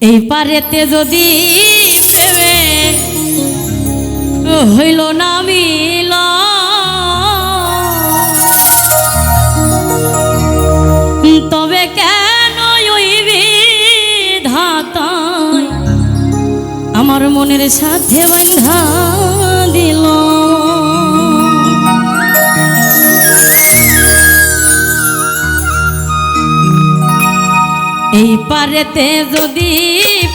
এই পারেতে যদি প্রেমে হইল না মিল। তবে কেন ওইবি ধাত আমার মনের সাথে বান্ধা পারেতে যদি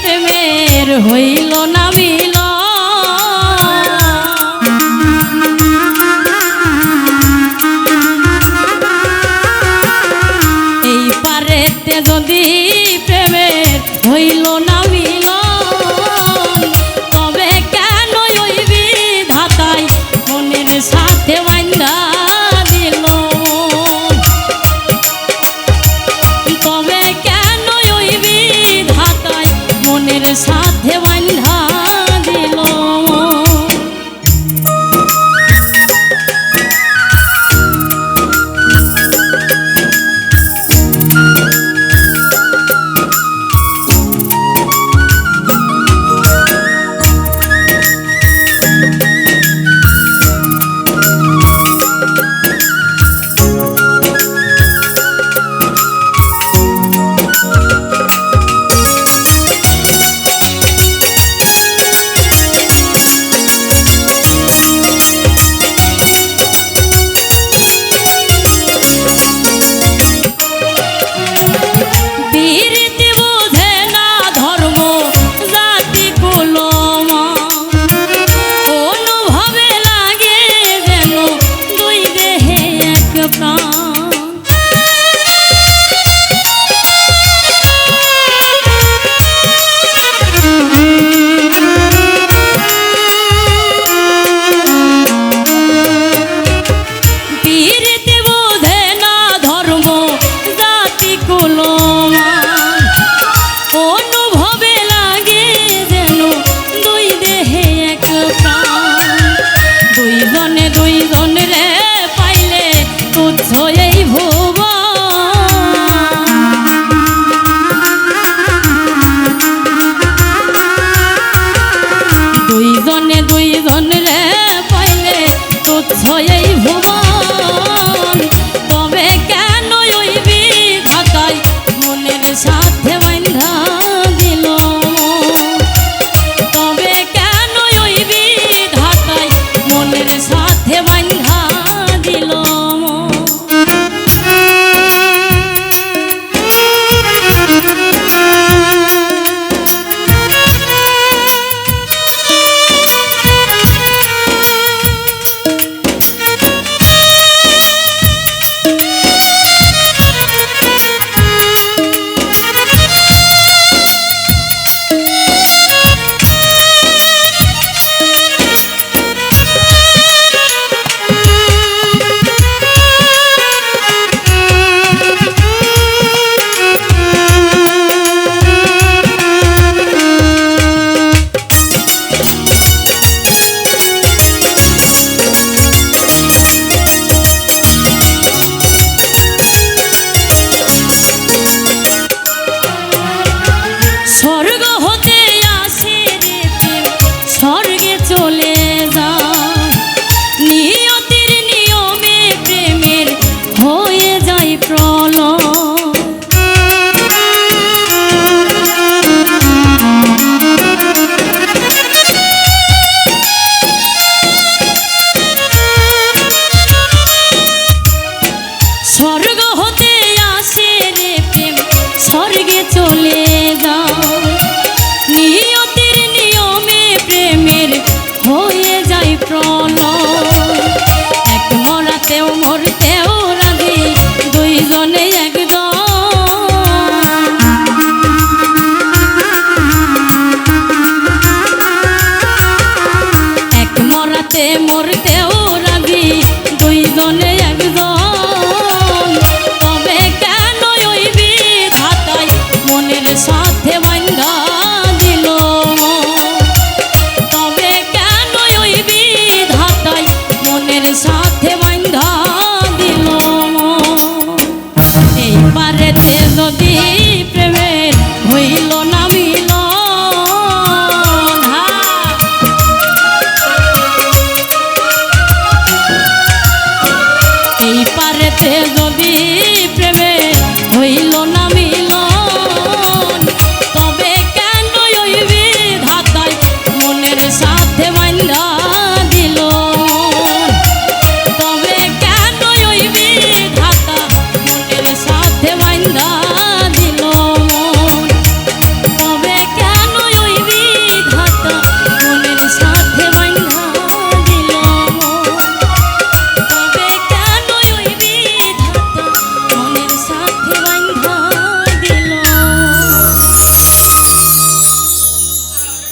প্রেমের হইল না মিল এই পারেতে যদি প্রেমের হইল না